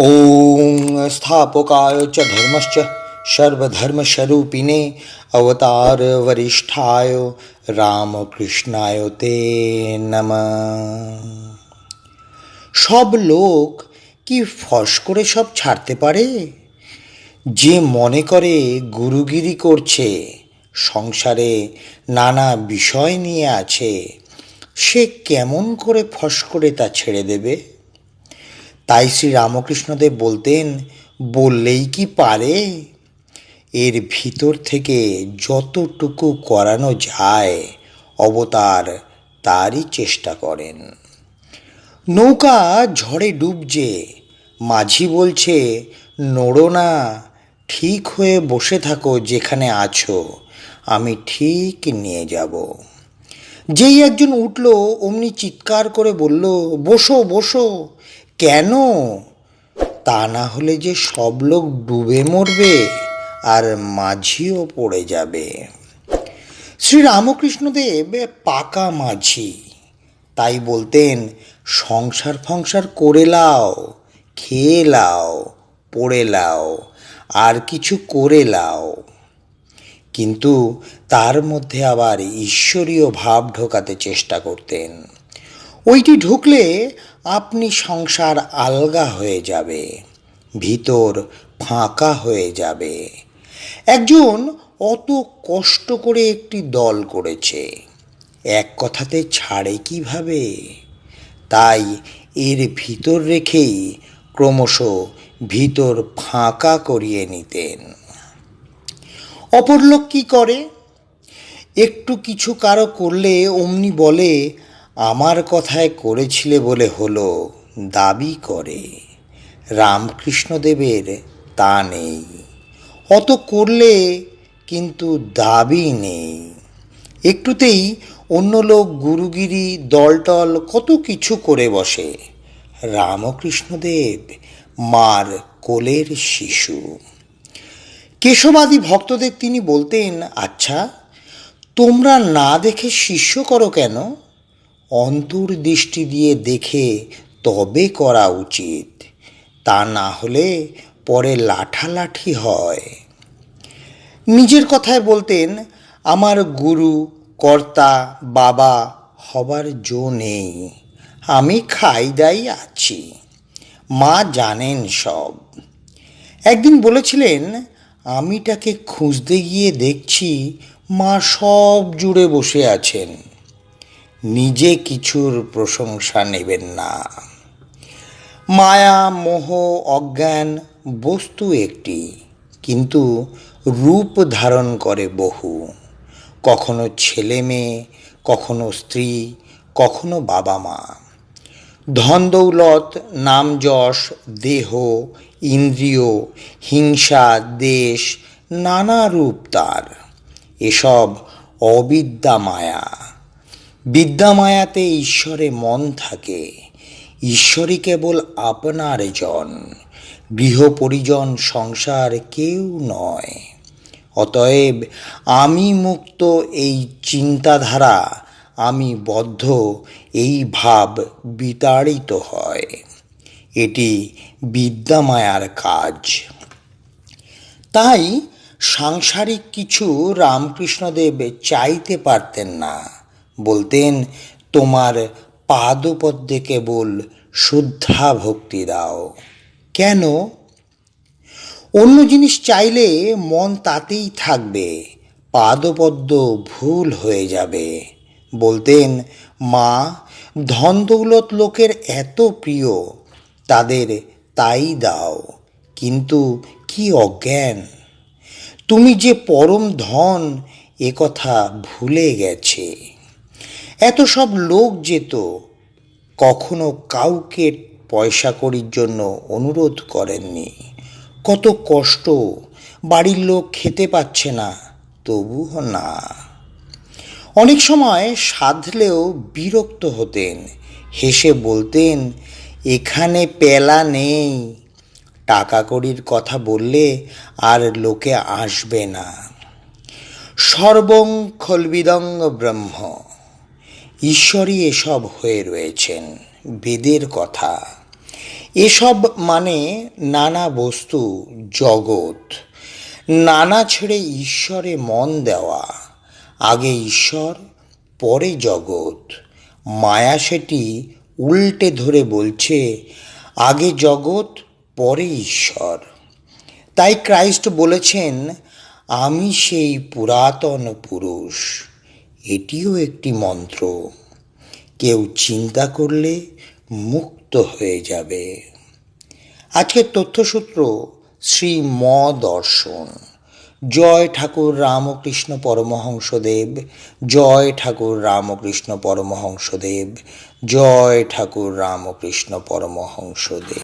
ॐ स्थापकाय च धर्मश्च सर्वधर्मस्वरूपिणे अवतार वरिष्ठाय রামকৃষ্ণায় তে নমঃ সব লোক কি ফস করে সব ছাড়তে পারে যে মনে করে গুরুগিরি করছে সংসারে নানা বিষয় নিয়ে আছে সে কেমন করে ফস করে তা ছেড়ে দেবে তাই শ্রী রামকৃষ্ণদেব বলতেন, বললেই কি পারে? এর ভিতর থেকে যতটুকু করানো যায়, অবতার তারই চেষ্টা করেন। নৌকা ঝড়ে ডুবছে, মাঝি বলছে, নড়ো না, ঠিক হয়ে বসে থাকো যেখানে আছো, আমি ঠিক নিয়ে যাব। যেই একজন উঠল, অমনি চিৎকার করে বলল, বসো বসো কেন? তা না হলে যে সব লোক ডুবে মরবে আর মাঝিও পড়ে যাবে। শ্রী রামকৃষ্ণদেব পাকা মাঝি। তাই বলতেন, সংসার ফংসার করে লাও, খেয়ে লাও, পড়ে লাও, আর কিছু করে লাও। কিন্তু তার মধ্যে আবার ঈশ্বরীয় ভাব ঢোকাতে চেষ্টা করতেন। ওইটি ঢুকলে আপনি সংসার আলগা হয়ে যাবে, ভিতর ফাঁকা হয়ে যাবে। একজন অত কষ্ট করে একটি দল করেছে, এক কথাতে ছাড়ে কীভাবে? তাই এর ভিতর রেখেই ক্রমশ ভিতর ফাঁকা করিয়ে নিতেন। অপর লোক কী করে? একটু কিছু কারও করলে অমনি বলে আমার কথায় করেছিলে বলে হলো, দাবি করে। রামকৃষ্ণদেবের তা নেই। অত করলে কিন্তু দাবি নেই। একটুতেই অন্য লোক গুরুগিরি, দলটল, কত কিছু করে বসে। রামকৃষ্ণদেব মার কোলের শিশু। কেশবাদী ভক্তদের তিনি বলতেন আচ্ছা তোমরা না দেখে শিষ্য করো কেন? অন্তর্দৃষ্টি দিয়ে দেখে তবে করা উচিত। তা না হলে পরে লাঠালাঠি হয়। নিজের কথায় বলতেন, আমার গুরু, কর্তা, বাবা হবার জো নেই। আমি খাই দাই আছি। মা জানেন সব। একদিন বলেছিলেন, আমিটাকে খুঁজতে গিয়ে দেখছি মা সব জুড়ে বসে আছেন। নিজে কিছুর প্রশংসা নেবেন না। মায়া, মোহ, অজ্ঞান বস্তু একটি, কিন্তু রূপ ধারণ করে বহু। কখনো ছেলে মেয়ে, কখনো স্ত্রী, কখনো বাবা মা। ধন দৌলত, নাম যশ, দেহ, ইন্দ্রিয়, হিংসা, দেশ, নানা রূপ তার। এসব অবিদ্যা মায়া। বিদ্যা মায়াতে ঈশ্বরে মন থাকে, ঈশ্বরই কেবল আপনার জন গৃহ পরিজন সংসার কেউ নয়। অতএব আমি মুক্ত এই চিন্তাধারা, আমি বদ্ধ এই ভাব বিতাড়িত হয়। এটি বিদ্যামায়ার কাজ। তাই সাংসারিক কিছু রামকৃষ্ণদেব চাইতে পারতেন না। বলতেন, তোমার পাদপদ্মে কেবল শুদ্ধা ভক্তি দাও। কেন? অন্য জিনিস চাইলে মন তাতেই থাকবে, পাদপদ্ম ভুল হয়ে যাবে। বলতেন, মা ধন দৌলত লোকের এত প্রিয়, তাদের তাই দাও। কিন্তু কি অজ্ঞান? তুমি যে পরম ধন, এ কথা ভুলে গেছে। এত সব লোক যেত কখনো কাউকে পয়সা করির জন্য অনুরোধ করেননি। কত কষ্ট, বাড়ির লোক খেতে পাচ্ছে না, তবুও না। অনেক সময় সাধলেও বিরক্ত হতেন, হেসে বলতেন, এখানে পেলা নেই। টাকা কড়ির কথা বললে আর লোকে আসবে না। সর্বং খলবিদং ব্রহ্ম। ঈশ্বরই এসব হয়ে রয়েছেন, বেদের কথা। এসব মানে নানা বস্তু, জগৎ। নানা ছেড়ে ঈশ্বরে মন দেওয়া। আগে ঈশ্বর, পরে জগৎ। মায়া সেটি উল্টে ধরে বলছে, আগে জগৎ, পরে ঈশ্বর। তাই ক্রাইস্ট বলেছেন, আমি সেই পুরাতন পুরুষ। এটিও একটি মন্ত্র। কেউ চিন্তা করলে মুক্ত হয়ে যাবে। আজকের তথ্যসূত্র, শ্রী ম দর্শন জয় ঠাকুর রামকৃষ্ণ পরমহংসদেব, জয় ঠাকুর রামকৃষ্ণ পরমহংসদেব, জয় ঠাকুর রামকৃষ্ণ পরমহংসদেব।